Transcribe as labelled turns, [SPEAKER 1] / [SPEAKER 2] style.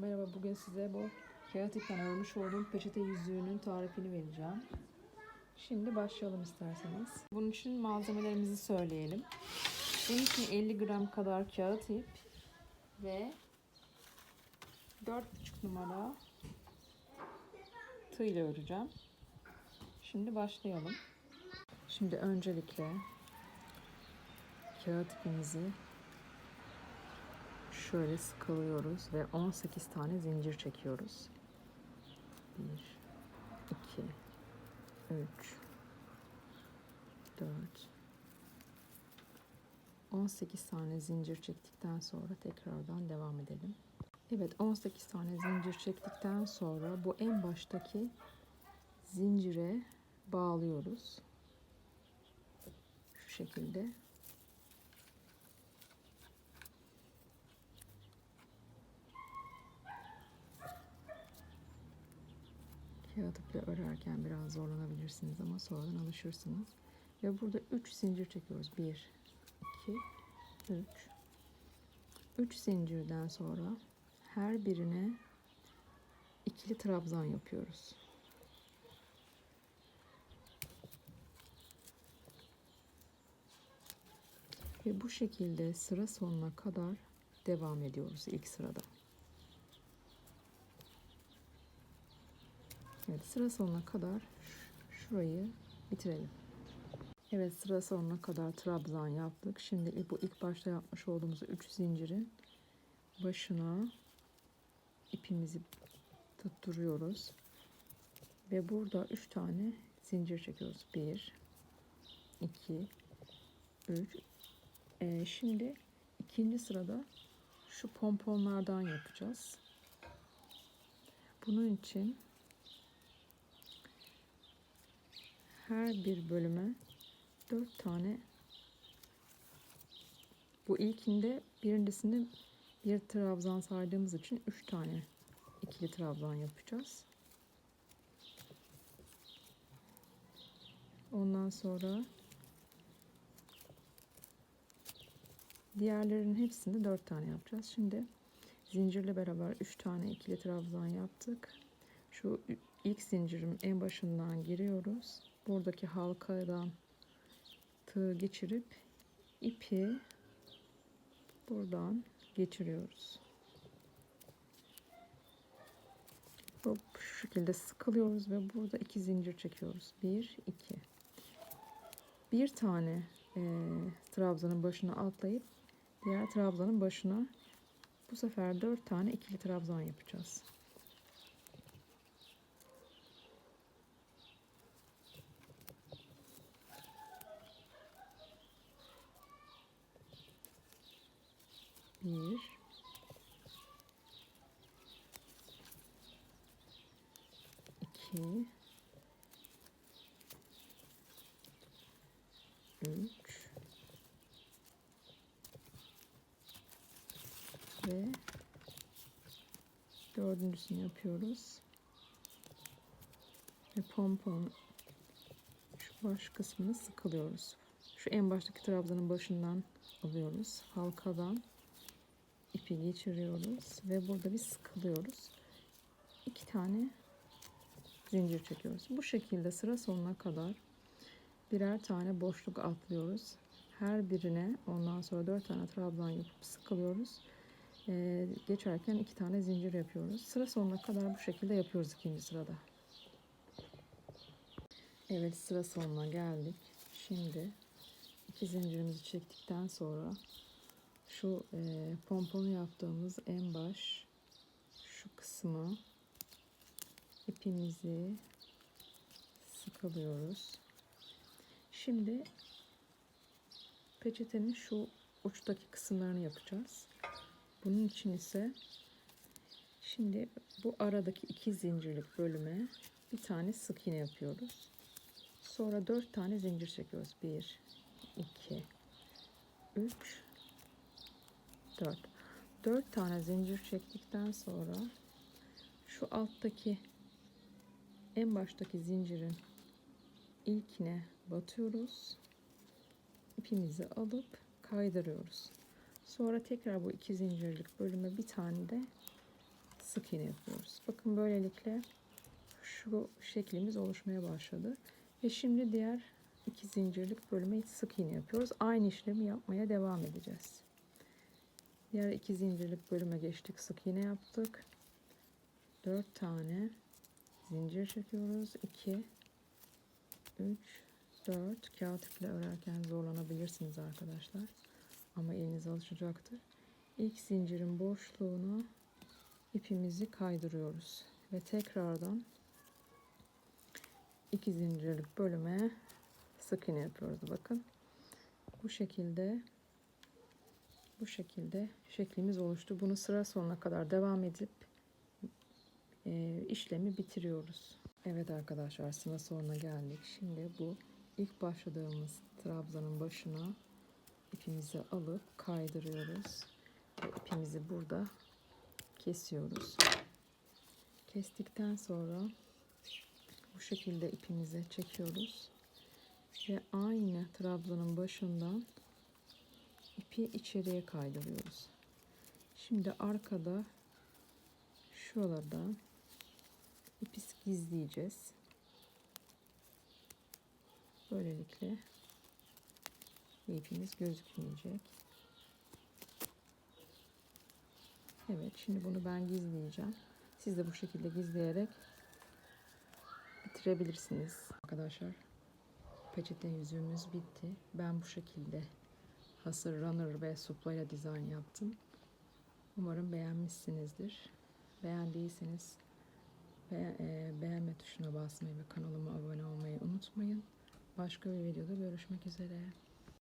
[SPEAKER 1] Merhaba, bugün size bu kağıt ipten örmüş olduğum peçete yüzüğünün tarifini vereceğim. Şimdi başlayalım isterseniz. Bunun için malzemelerimizi söyleyelim. Bunun için 50 gram kadar kağıt ip ve 4,5 numara tığ ile öreceğim. Şimdi başlayalım. Şimdi öncelikle kağıt ipimizi şöyle sıkılıyoruz ve 18 tane zincir çekiyoruz. 1 2 3 4 18 tane zincir çektikten sonra tekrardan devam edelim. Evet 18 tane zincir çektikten sonra bu en baştaki zincire bağlıyoruz. Şu şekilde Kağıt iple örerken biraz zorlanabilirsiniz ama sonradan alışırsınız. Ve burada 3 zincir çekiyoruz. 1, 2, 3. 3 zincirden sonra her birine ikili trabzan yapıyoruz. Ve bu şekilde sıra sonuna kadar devam ediyoruz ilk sırada. Evet sıra sonuna kadar şurayı bitirelim. Evet sıra sonuna kadar trabzan yaptık. Şimdi bu ilk başta yapmış olduğumuz 3 zincirin başına ipimizi tutturuyoruz. Ve burada 3 tane zincir çekiyoruz. 1 2 3 ee, Şimdi ikinci sırada şu pomponlardan yapacağız. Bunun için her bir bölüme dört tane bu ilkinde birincisinde bir trabzan saydığımız için üç tane ikili trabzan yapacağız. Ondan sonra diğerlerinin hepsinde dört tane yapacağız. Şimdi zincirle beraber üç tane ikili trabzan yaptık. Şu ilk zincirin en başından giriyoruz buradaki halkadan tığ geçirip ipi buradan geçiriyoruz. Hop şu şekilde sıkılıyoruz ve burada iki zincir çekiyoruz. Bir, iki. Bir tane e, trabzanın başına atlayıp diğer trabzanın başına bu sefer dört tane ikili trabzan yapacağız. Bir. iki, Üç. Ve dördüncüsünü yapıyoruz. Ve pompon şu baş kısmını sıkılıyoruz. Şu en baştaki trabzanın başından alıyoruz. Halkadan ipi geçiriyoruz ve burada bir sıkılıyoruz. İki tane zincir çekiyoruz. Bu şekilde sıra sonuna kadar birer tane boşluk atlıyoruz. Her birine ondan sonra dört tane trabzan yapıp sıkılıyoruz. Ee, geçerken iki tane zincir yapıyoruz. Sıra sonuna kadar bu şekilde yapıyoruz ikinci sırada. Evet sıra sonuna geldik. Şimdi iki zincirimizi çektikten sonra şu e, pomponu yaptığımız en baş şu kısmı ipimizi sıkılıyoruz. Şimdi peçetenin şu uçtaki kısımlarını yapacağız. Bunun için ise şimdi bu aradaki iki zincirlik bölüme bir tane sık iğne yapıyoruz. Sonra dört tane zincir çekiyoruz. Bir, iki, üç, 4. 4 tane zincir çektikten sonra şu alttaki en baştaki zincirin ilkine batıyoruz. İpimizi alıp kaydırıyoruz. Sonra tekrar bu iki zincirlik bölüme bir tane de sık iğne yapıyoruz. Bakın böylelikle şu şeklimiz oluşmaya başladı. Ve şimdi diğer iki zincirlik bölüme sık iğne yapıyoruz. Aynı işlemi yapmaya devam edeceğiz. Diğer iki zincirlik bölüme geçtik. Sık iğne yaptık. 4 tane zincir çekiyoruz. 2 3 4 kağıt iple örerken zorlanabilirsiniz arkadaşlar. Ama eliniz alışacaktır. İlk zincirin boşluğuna ipimizi kaydırıyoruz ve tekrardan iki zincirlik bölüme sık iğne yapıyoruz bakın bu şekilde bu şekilde şeklimiz oluştu. Bunu sıra sonuna kadar devam edip e, işlemi bitiriyoruz. Evet arkadaşlar sıra sonuna geldik. Şimdi bu ilk başladığımız trabzanın başına ipimizi alıp kaydırıyoruz ve ipimizi burada kesiyoruz. Kestikten sonra bu şekilde ipimizi çekiyoruz ve aynı trabzanın başından ipi içeriye kaydırıyoruz. Şimdi arkada şuralarda ipi gizleyeceğiz. Böylelikle ipimiz gözükmeyecek. Evet şimdi bunu ben gizleyeceğim. Siz de bu şekilde gizleyerek bitirebilirsiniz. Arkadaşlar peçete yüzüğümüz bitti. Ben bu şekilde hasır runner ve suplayla dizayn yaptım. Umarım beğenmişsinizdir. Beğendiyseniz be e, beğenme tuşuna basmayı ve kanalıma abone olmayı unutmayın. Başka bir videoda görüşmek üzere.